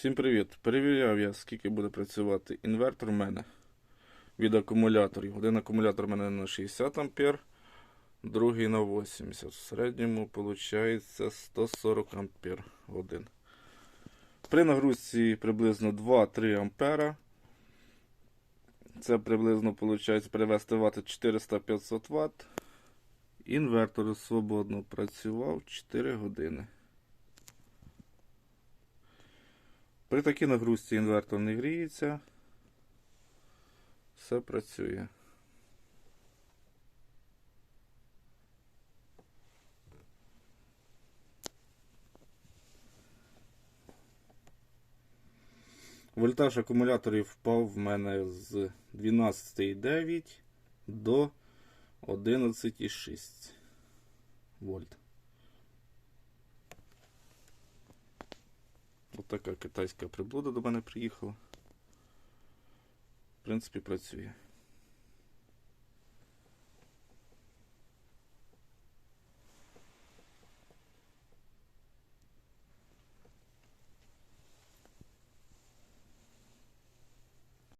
Всім привіт! Перевіряв я, скільки буде працювати інвертор у мене від акумуляторів. Один акумулятор у мене на 60 А, другий на 80. В середньому виходить 140 А один. При нагрузці приблизно 2-3 ампера. Це приблизно виходить перевести вати 400-500 Вт. Інвертор свободно працював 4 години. При такій нагрузці інвертор не гріється. Все працює. Вольтаж акумуляторів впав в мене з 12,9 до 11,6 вольт. Така китайська приблуда до мене приїхала. В принципі, працює.